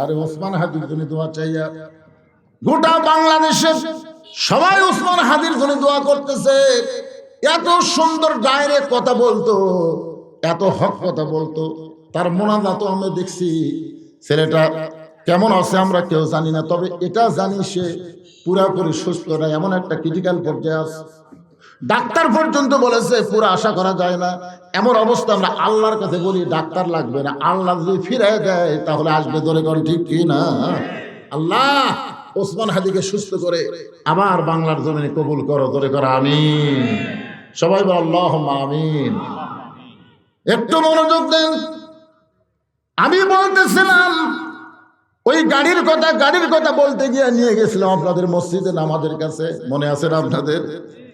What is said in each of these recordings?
আর ওসমান হাদির জন্য দোয়া চাইয়া গোটা বাংলাদেশের সবাই ওসমান হাদির জন্য দোয়া করতেছে। এত সুন্দর ডায়রে কথা বলতো, এত হক কথা বলতো, তার মোনাজা তো আমরা দেখছি। ছেলেটা কেমন আছে আমরা কেউ জানি না, তবে এটা জানি সে পুরাপুরি সুস্থ না, এমন একটা ক্রিটিক্যাল পর্যায়ে আছে। ডাক্তার পর্যন্ত বলেছে, পুরো আশা করা যায় না। এমন অবস্থা আমরা আল্লাহর কাছে বলি, ডাক্তার লাগবে না। আল্লাহ যদি ফিরাই দেয়, তাহলে আসবে ধরে কর ঠিক কি না? আল্লাহ, ওসমান হাদিকে সুস্থ করে আবার বাংলার জমিনে কবুল করো ধরে করো, আমিন। সবাই বল আল্লাহ আমিন। একটু মনোযোগ দেন। আমি বলতেছিলাম, ওই গাড়ির কথা গাড়ির কথা বলতে গিয়ে নিয়ে গেছিলাম আপনাদের মসজিদে, নামাজের কাছে। মনে আছে না আপনাদের?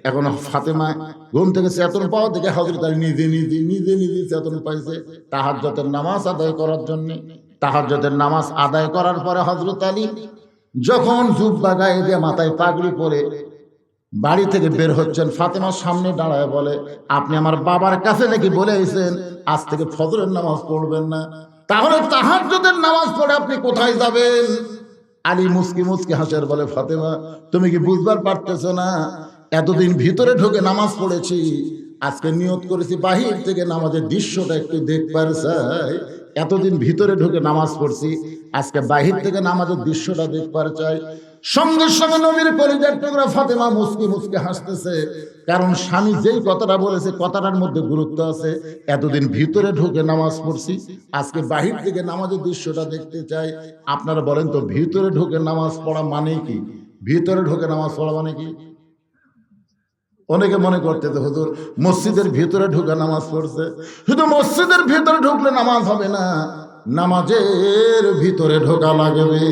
এখন ফাতেমা ঘুম থেকে চেতন পাওয়া থেকে হজরত আলী নিজে নিজে নিজে নিজে চেতন পাইছে তাহাজ্জতের নামাজ আদায় করার জন্য। তাহাজ্জতের নামাজ আদায় করার পরে হজরত আলী যখন জুব্বা গায়ে দিয়ে মাথায় পাগড়ি পরে বাড়ি থেকে বের হচ্ছেন, ফাতেমার সামনে দাঁড়ায় বলে, আপনি আমার বাবার কাছে নাকি বলে এসেছেন আজ থেকে ফজরের নামাজ পড়বেন না? তাহলে তাহাজ্জুদের নামাজ পড়ে আপনি কোথায় যাবেন? আলী মুসকি মুসকি হাসের বলে, ফাতেমা, তুমি কি বুঝবার পারতেছো না? এতদিন ভিতরে ঢুকে নামাজ পড়েছি, আজকে নিয়ত করেছি বাহির থেকে নামাজের দৃশ্যটা একটু দেখবার চাই। এতদিন ভিতরে ঢুকে নামাজ পড়ছি, আজকে বাহির থেকে নামাজের দৃশ্যটা দেখবার চাই। সঙ্গে সঙ্গে নবীর কলিজার টুকরা ফাতেমা মুসকি মুসকি হাসতেছে, কারণ স্বামী যেই কথাটা বলেছে কথাটার মধ্যে গুরুত্ব আছে। এতদিন ভিতরে ঢুকে নামাজ পড়ছি, আজকে বাহির থেকে নামাজের দৃশ্যটা দেখতে চাই। আপনারা বলেন তো, ভিতরে ঢুকে নামাজ পড়া মানে কি? ভিতরে ঢুকে নামাজ পড়া মানে কি? অনেকে মনে করতে তো হুজুর মসজিদের ভিতরে ঢুকে নামাজ পড়ছে। শুধু মসজিদের ভিতরে ঢুকলে নামাজ হবে না। নামাজের ভিতরে ঢোকা লাগবে।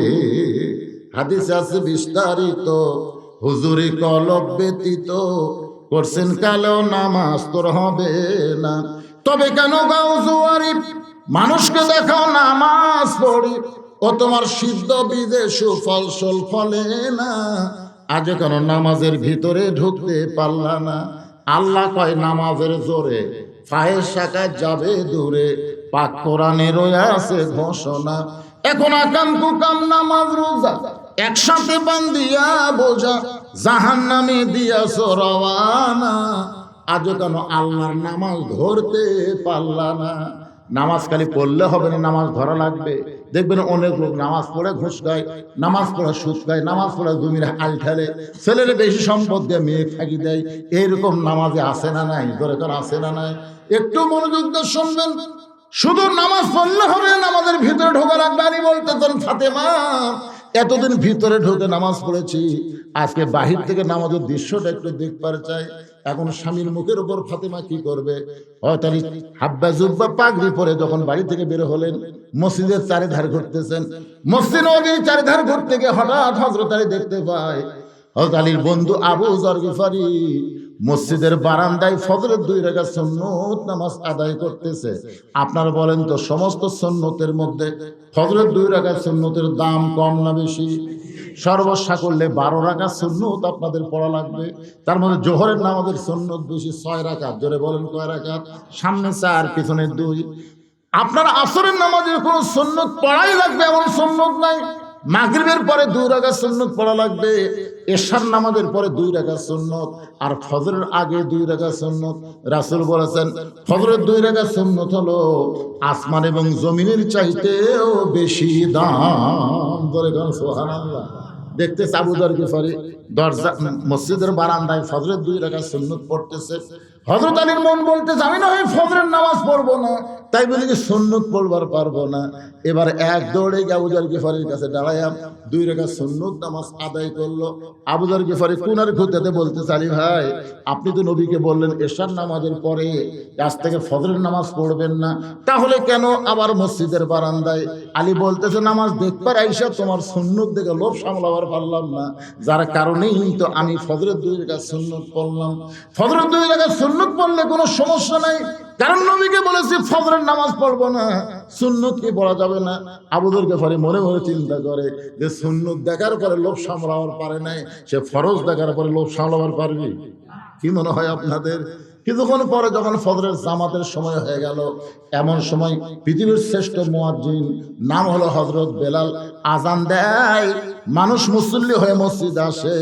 হাদিস আছে বিস্তারিত। হুজুরি কলব ব্যতীত করছেন কালেও নামাজ তোর হবে না। তবে কেন গাও জুয়ারি মানুষকে দেখাও নামাজ পড়ি। ও তোমার সিদ্ধ বীজে সুফল সল ফলে না। আজ কেন নামাজের ভিতরে ঢুকতে পারলা না? আল্লাহ কয়, নামাজের জোরে। ফাহের শাখায় যাবে দূরে। পাক কোরআনে রয়ে আছে ঘোষণা। এখন আকাম কুকাম নামাজ রোজা। একসাথে বান্দিয়া বোঝা। জাহান নামে দিয়াছ রওয়ানা। আজ কেন আল্লাহর নামাজ ধরতে পারলা না? নামাজ খালি পড়লে হবে না, নামাজ ধরা লাগবে। দেখবেন অনেক লোক নামাজ পড়ে ঘুষ খায় নামাজ পড়ে সুদ খায় নামাজ পড়ে জমির হাল ঠেলে, ছেলের বেশি সম্পদ দিয়ে মেয়ে ফাঁকি দেয়, এইরকম নামাজে আসে না নাই? দরকার আসে না নাই? একটু মনোযোগ দিয়ে শুনবেন, শুধু নামাজ পড়লে হবে নামাজের ভিতরে ঢোকা লাগবে আমি বলতেছেন ফাতেমা, এতদিন ভিতরে ঢুকে নামাজ পড়েছি, আজকে বাহির থেকে নামাজের দৃশ্যটা একটু দেখবার চাই, এখন স্বামীর মুখের উপর ফাতেমা কি করবে? হয়তালি হাব্বা জুব্বা পাগড়ি পরে যখন বাড়ি থেকে বের হলেন মসজিদের চারিধার ঘুরতেছেন। মসজিদ নদীর চারিধার ঘুরতে গিয়ে হঠাৎ হজরত আলী দেখতে পায় হজরত আলীর বন্ধু আবু জরগিফারি মসজিদের বারান্দায় ফজরের দুই রেখা সন্ন্যত নামাজ আদায় করতেছে। আপনারা বলেন তো, সমস্ত সন্ন্যতের মধ্যে ফজরের দুই রেখা সন্ন্যতের দাম কম না বেশি? করলে বারো রাখা সন্ন্যত আপনাদের পড়া লাগবে। তার মধ্যে জোহরের নামাজের সন্ন্যত বেশি ছয় রাখাত, জোরে বলেন কয় রাখাত? সামনে চার, পিছনে দুই। আপনার আসরের নামাজের কোনো সন্ন্যত পড়াই লাগবে, এমন সন্ন্যত নাই। মাগরিবের পরে দুই রাখা সুন্নত পড়া লাগবে, এশার নামাজের পরে দুই রাখা সুন্নত, আর ফজরের আগে দুই রাখা সুন্নত। রাসূল বলেছেন, ফজরের দুই রাখা সুন্নত হলো আসমান এবং জমিনের চাইতেও বেশি দাম। ধরে গেল সুবহানাল্লাহ। দেখতে আবুদার গিফারি। দরজা মসজিদের বারান্দায় ফজরের দুই রাখা সুন্নত পড়তেছে। হজরত আলীর মন বলতেছে আমি না হয় ফজরের নামাজ পড়ব না। তাই বলি কি সুন্নত পড়বার পারব না। এবার এক দৌড়ে গিয়ে আবুজার গিফারির কাছে দাঁড়াইয়াম দুই রেখা সুন্নত নামাজ আদায় করল। আবুজার গিফারি কুনার খুঁজতে বলতে চালি ভাই আপনি তো নবীকে বললেন এশার নামাজের পরে আজ থেকে ফজরের নামাজ পড়বেন না। তাহলে কেন আবার মসজিদের বারান্দায়? আলী বলতেছে নামাজ দেখবার আইসা তোমার সুন্নত দেখে লোভ সামলাবার পারলাম না। যার কারণেই তো আমি ফজরের দুই রেখা সুন্নত পড়লাম। ফজরের দুই রেখা সুন্নত পড়লে কোনো সমস্যা নাই। কারণ নবীকে বলেছি, ফজরের নামাজ পড়ব না, সুন্নত কি পড়া যাবে না? আবুদেরকে পরে মনে মনে চিন্তা করে যে সুন্নত দেখার পরে লোভ সামলাবার পারে নাই, সে ফরজ দেখার পরে লোভ সামলাবার পারবে? কি মনে হয় আপনাদের? কিছুক্ষণ পরে যখন ফজরের জামাতের সময় হয়ে গেল, এমন সময় পৃথিবীর শ্রেষ্ঠ মুয়াজ্জিন, নাম হলো হজরত বেলাল আজান দেয়, মানুষ মুসল্লি হয়ে মসজিদ আসে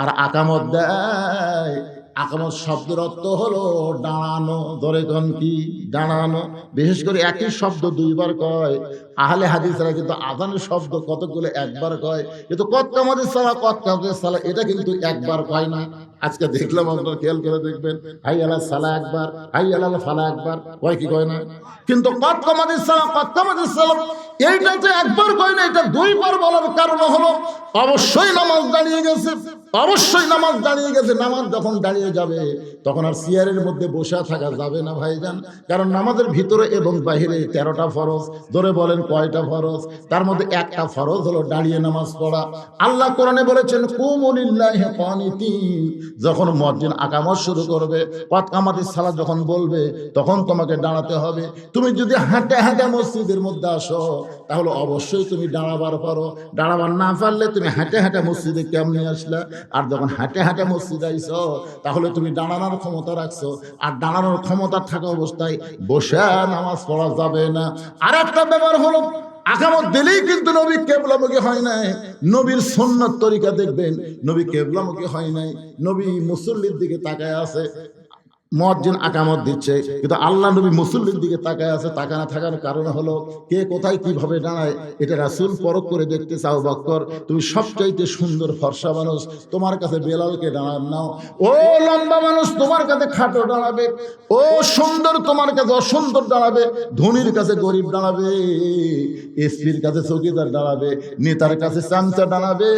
আর আকামত দেয়। আকামত শব্দের অর্থ হলো দাঁড়ানো, ধরে কন কি? দাঁড়ানো। বিশেষ করে একই শব্দ দুইবার কয়। আহলে হাদিসরা কিন্তু আজানের শব্দ কতগুলো একবার কয়। কিন্তু কত কামাদের সালা কত কামাদের সালা এটা কিন্তু একবার কয় না। আজকে দেখলাম আপনার খেয়াল করে দেখবেন। হাই আল্লাহ, সালা একবার, হাই আল্লাহ, ফালা একবার। কয় কি কয় না? কিন্তু কত কামাদের সালা কত কামাদের সালা এইটা তো একবার কয় না, এটা দুইবার বলার কারণ হলো অবশ্যই নামাজ দাঁড়িয়ে গেছে, অবশ্যই নামাজ দাঁড়িয়ে গেছে, নামাজ যখন দাঁড়িয়ে যাবে, তখন আর চেয়ারের মধ্যে বসে থাকা যাবে না ভাইজান। কারণ নামাজের ভিতরে এবং বাহিরে তেরোটা ফরজ ধরে বলেন কয়টা ফরজ, তার মধ্যে একটা ফরজ হলো দাঁড়িয়ে নামাজ পড়া। আল্লাহ কোরআনে বলেছেন কুমুলিল্লাহি যখন মসজিদ আকামত শুরু করবে কত কামাতির সালা যখন বলবে, তখন তোমাকে দাঁড়াতে হবে। তুমি যদি হাঁটে হাঁটে মসজিদের মধ্যে আসো তাহলে অবশ্যই তুমি দাঁড়াবার পারো। দাঁড়াবার না পারলে তুমি হাঁটে হাঁটে মসজিদে কেমনি আসলা? আর যখন হাঁটে হাঁটে মসজিদে আইছো তাহলে তুমি দাঁড়ানোর ক্ষমতা রাখছো। আর দাঁড়ানোর ক্ষমতা থাকা অবস্থায় বসে নামাজ পড়া যাবে না। আর একটা ব্যাপার হলো আকামত দিলেই কিন্তু নবী কেবলামুখী হয় নাই। নবীর সন্ন্যত তরিকা দেখবেন, নবী কেবলামুখী হয় নাই। নবী মুসল্লির দিকে তাকায় আছে। মজ্জিন আকামত দিচ্ছে। কিন্তু আল্লাহ নবী মুসল্লির দিকে তাকায় আছে তাকানা থাকার কারণ হলো, কে কোথায় কীভাবে দাঁড়ায়, এটা রাসুল পরক করে দেখতে চাও, বক্কর। তুমি সবচাইতে সুন্দর, ফর্সা মানুষ, তোমার কাছে বেলালকে দাঁড়ান নাও। ও লম্বা মানুষ, তোমার কাছে খাটো দাঁড়াবে। ও সুন্দর, তোমার কাছে অসুন্দর দাঁড়াবে। ধনির কাছে গরিব দাঁড়াবে। এসপির কাছে চৌকিদার দাঁড়াবে। নেতার কাছে চামচা দাঁড়াবে।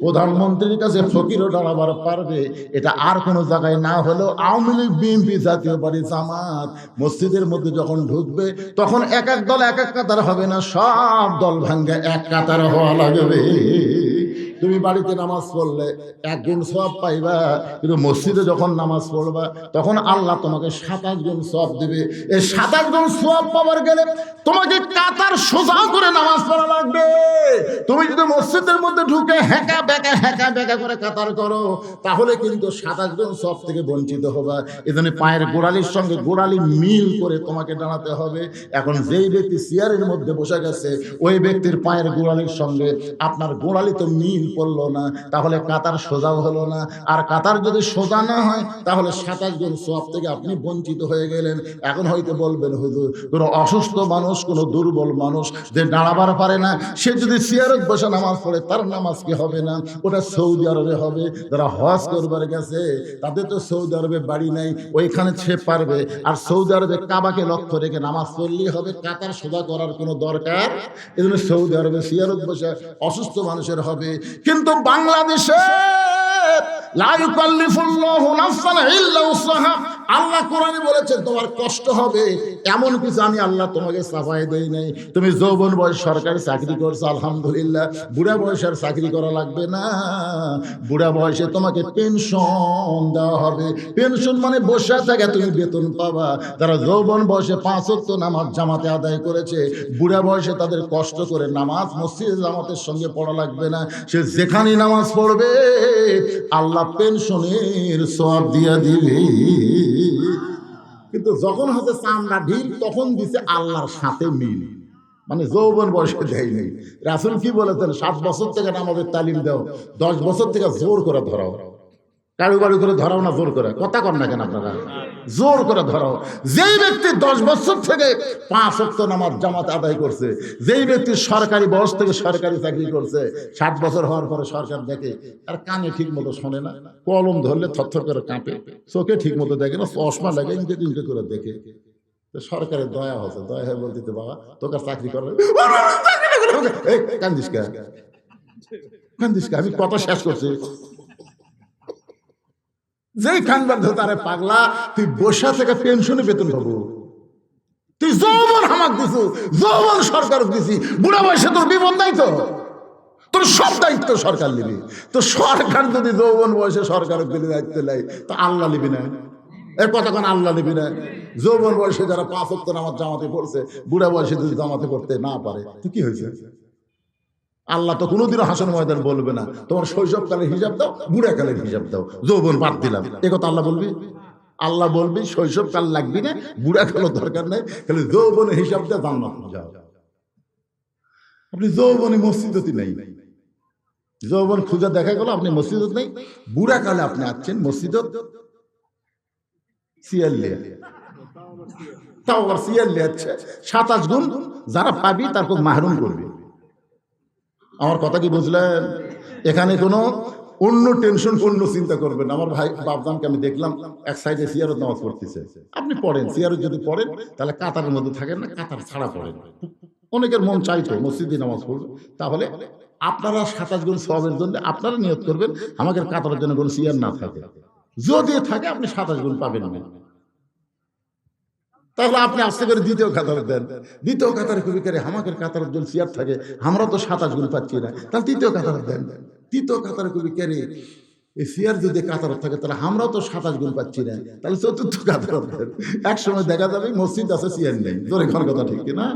প্রধানমন্ত্রীর কাছে ফকিরও দাঁড়াবার পারবে। এটা আর কোনো জায়গায় না হলেও আওয়ামী লীগ, বিএনপি জাতীয় পার্টি, জামাত মসজিদের মধ্যে যখন ঢুকবে, তখন এক এক দল এক এক কাতার হবে না, সব দল ভাঙ্গে এক কাতার হওয়া লাগবে। তুমি বাড়িতে নামাজ পড়লে এক গুণ সব পাইবা, কিন্তু মসজিদে যখন নামাজ পড়বা, তখন আল্লাহ তোমাকে সাতাশ গুণ সব দেবে। এই সাতাশ গুণ সব পাওয়ার গেলে তোমাকে কাতার সোজা করে নামাজ পড়া লাগবে। তুমি যদি মসজিদের মধ্যে ঢুকে হ্যাঁকা বেঁকা হ্যাঁকা বেঁকা করে কাতার করো, তাহলে কিন্তু সাতাশ গুণ সব থেকে বঞ্চিত হবা। এজন্য পায়ের গোড়ালির সঙ্গে গোড়ালি মিল করে তোমাকে দাঁড়াতে হবে। এখন যেই ব্যক্তি চেয়ারের মধ্যে বসে গেছে, ওই ব্যক্তির পায়ের গোড়ালির সঙ্গে আপনার গোড়ালি তো মিল পড়ল না, তাহলে কাতার সোজাও হলো না। আর কাতার যদি সোজা না হয়, তাহলে সাতাশ জন সব থেকে আপনি বঞ্চিত হয়ে গেলেন। এখন হয়তো বলবেন, হুজুর, কোনো অসুস্থ মানুষ, কোনো দুর্বল মানুষ যে দাঁড়াবার পারে না, সে যদি চেয়ারত বসে নামাজ পড়ে, তার নামাজ কি হবে না? ওটা সৌদি আরবে হবে। যারা হজ করবার গেছে, তাদের তো সৌদি আরবে বাড়ি নাই, ওইখানে সে পারবে। আর সৌদি আরবে কাবাকে লক্ষ্য রেখে নামাজ পড়লেই হবে, কাতার সোজা করার কোনো দরকার? এই জন্য সৌদি আরবে সিয়ারত বসে অসুস্থ মানুষের হবে। কিন্তু বাংলাদেশে লা ইউকাল্লিফুল্লাহু নাফসান আল্লাহ কোরআনে বলেছে তোমার কষ্ট হবে, এমন কিছু আমি আল্লাহ তোমাকে সাফাই দেই নাই। তুমি যৌবন বয়স সরকারি চাকরি করছ, আলহামদুলিল্লাহ। বুড়া বয়সের চাকরি করা লাগবে না। বুড়া বয়সে তোমাকে পেনশন দেওয়া হবে। পেনশন মানে বসে থাকে, তুমি বেতন পাবা। তারা যৌবন বয়সে পাঁচ নামাজ জামাতে আদায় করেছে, বুড়া বয়সে তাদের কষ্ট করে নামাজ মসজিদ জামাতের সঙ্গে পড়া লাগবে না। সে যেখানে নামাজ পড়বে, আল্লাহ পেনশনের সব দিয়া দিবে। কিন্তু যখন হচ্ছে চামড়া ঢিল, তখন দিছে আল্লাহর সাথে মিল। মানে যৌবন বয়সে দেয় নেই। রাসুল কি বলেছেন? সাত বছর থেকে আমাদের তালিম দাও, দশ বছর থেকে জোর করে ধরাও। কারু বাড়ি করে ধরাও না, জোর করে। কথা কর না কেন আপনারা? জোর করে ধরাও যেই ব্যক্তি দশ বছর থেকে পাঁচ অক্ত নামাজ জামাত আদায় করছে, যেই ব্যক্তি সরকারি বয়স থেকে সরকারি চাকরি করছে, ষাট বছর হওয়ার পরে সরকার দেখে আর কানে ঠিক মতো শোনে না, কলম ধরলে থরথর করে কাঁপে, চোখে ঠিক মতো দেখে না, চশমা লাগে, ইনকে তিনকে করে দেখে। সরকারের দয়া হচ্ছে দয়া হয়ে বলতে বাবা, তোকে চাকরি করে কান্দিস কান্দিস আমি কথা শেষ করছি। যেই ধর তারে পাগলা, তুই বসা থেকে পেনশনে বেতন পাবো। তুই যৌবন হামাক দিছু যৌবন সরকার দিছি বুড়া বয়সে তোর বিপদ নাই তো? তোর সব দায়িত্ব সরকার নিবি। তো সরকার যদি যৌবন বয়সে সরকার দিলে দায়িত্ব নেয় তো আল্লাহ নিবি না। এর কথা কোন আল্লাহ নিবি না। যৌবন বয়সে যারা পাঁচ অক্ট নামাজ জামাতে পড়ছে, বুড়া বয়সে যদি জামাতে করতে না পারে, তো কি হয়েছে? আল্লাহ তো কোনোদিনও হাসন ময়দান বলবে না। তোমার শৈশবকালের হিসাব দাও, বুড়াকালের হিসাব দাও। যৌবন বাদ দিলাম। এ কথা আল্লাহ বলবি? আল্লাহ বলবি শৈশব কাল লাগবি না বুড়া কালো দরকার নেই, খালি যৌবনের হিসাবটা জান্নাত যাও। আপনি যৌবনে মসজিদতি নেই। যৌবন খুঁজে দেখা গেল, আপনি মসজিদত নেই। বুড়া কালে আপনি আসছেন মসজিদত সিয়াল্লিয়া তাও আবার সিয়াল্লিয়া আছে। সাতাশ গুণ যারা পাবি, তারপর মাহরুম করবে। আমার কথা কি বুঝলেন? এখানে কোনো অন্য টেনশন অন্য চিন্তা করবেন আমার ভাই, বাপদানকে আমি দেখলাম, এক সাইডে সিয়ারত নামাজ পড়তেছে। আপনি পড়েন, সিয়ারত যদি পড়েন, তাহলে কাতারের মধ্যে থাকেন না, কাতার ছাড়া পড়েন। অনেকের মন চাইতো মসজিদে নামাজ পড়বে। তাহলে আপনারা সাতাশ গুণ সবের জন্য আপনারা নিয়ত করবেন আমাকে কাতারের জন্য কোনো সিয়ার না থাকে। যদি থাকে, আপনি সাতাশ গুণ পাবেন না। তাহলে আপনি আস্তে করে দ্বিতীয় কাতার দেন। দ্বিতীয় কাতারে কবি করে আমাদের কাতার জন সিয়ার থাকে, আমরা তো সাতাশ গুণ পাচ্ছি না। তাহলে তৃতীয় কাতার দেন। তৃতীয় কাতারে কবি কেরে এই যদি কাতার থাকে, তাহলে আমরাও তো সাতাশ গুণ পাচ্ছি না। তাহলে চতুর্থ কাতার এক সময় দেখা যাবে মসজিদ আছে, সিয়ার নেই। ধরে ঘর কথা ঠিক না